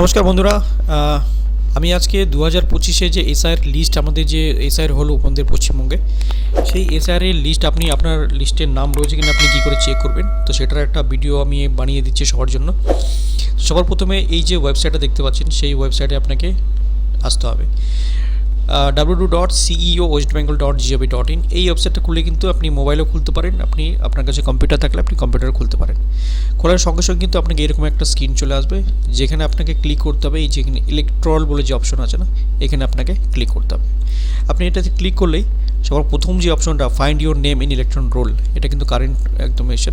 নমস্কার বন্ধুরা আমি আজকে দু হাজার পঁচিশে যে এসআইয়ের লিস্ট আমাদের যে এসআইয়ের হলো আমাদের পশ্চিমবঙ্গে, সেই এসআইয়ের লিস্ট আপনি আপনার লিস্টের নাম রয়েছে কিনা আপনি কী করে চেক করবেন? তো সেটার একটা ভিডিও আমি বানিয়ে দিচ্ছি সবার জন্য। সবার প্রথমে এই যে ওয়েবসাইটটা দেখতে পাচ্ছেন, সেই ওয়েবসাইটে আপনাকে আসতে হবে। W two dot CEO West Bengal dot GOV dot in এই ওয়েবসাইটটা খুলে কিন্তু আপনি মোবাইলেও খুলতে পারেন। আপনি আপনার কাছে কম্পিউটার থাকলে আপনি কম্পিউটার খুলতে পারেন। খোলার সঙ্গে সঙ্গে কিন্তু আপনাকে এরকম একটা স্ক্রিন চলে আসবে, যেখানে আপনাকে ক্লিক করতে হবে। এই যেখানে ইলেকট্রল বলে যে অপশন আছে না, এখানে আপনাকে ক্লিক করতে হবে। আপনি এটাতে ক্লিক করলেই সবার প্রথম যে অপশনটা find your name in electoral roll এটা কিন্তু কারেন্ট একদম এসে,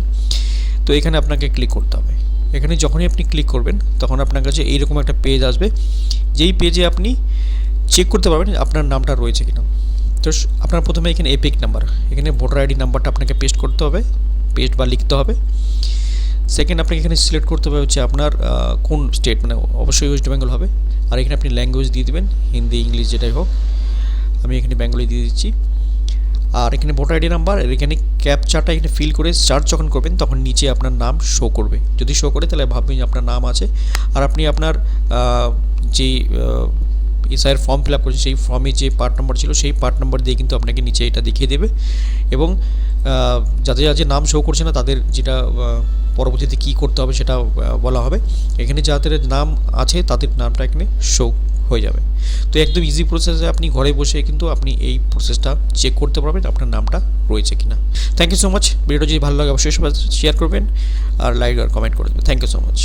তো এখানে আপনাকে ক্লিক করতে হবে। এখানে যখনই আপনি ক্লিক করবেন, তখন আপনার কাছে এইরকম একটা পেজ আসবে। যেই পেজে আপনি চেক করতে পারবেন আপনার নামটা রয়েছে কিনা। তো আপনার প্রথমে এখানে এপিক নাম্বার এখানে ভোটার আইডি নাম্বারটা আপনাকে পেস্ট করতে হবে পেস্ট বা লিখতে হবে। সেকেন্ড আপনাকে এখানে সিলেক্ট করতে হবে হচ্ছে আপনার কোন স্টেট মানে অবশ্যই ওয়েস্ট বেঙ্গল হবে। আর এখানে আপনি ল্যাঙ্গুয়েজ দিয়ে দেবেন, হিন্দি, ইংলিশ, যেটাই হোক। আমি এখানে বেঙ্গলি দিয়ে দিচ্ছি। আর এখানে ভোটার আইডি নাম্বার আর এখানে ক্যাপচারটা এখানে ফিল করে সার্চ যখন করবেন, তখন নিচে আপনার নাম শো করবে। যদি শো করে, তাহলে ভাববেন যে আপনার নাম আছে। আর আপনি আপনার যেই এসআইয়ের ফর্ম ফিল আপ করেছেন সেই ফর্মে যে পার্ট নাম্বার ছিল, সেই পার্ট নাম্বার দিয়ে কিন্তু আপনাকে নিচে এটা দেখিয়ে দেবে। এবং যাদের যাদের নাম শো করছে না, তাদের যেটা পরবর্তীতে কী করতে হবে সেটা বলা হবে। এখানে যাদের নাম আছে, তাদের নামটা এখানে শো হয়ে যাবে। তো একদম ইজি প্রসেসে আপনি ঘরে বসে কিন্তু আপনি এই প্রসেসটা চেক করতে পারবেন, আপনার নামটা রয়েছে কিনা। থ্যাংক ইউ সো মাচ ভিডিওটা যদি ভালো লাগে, অবশ্যই শেয়ার করবেন, আর লাইক আর কমেন্ট করে দেবেন। Thank you so much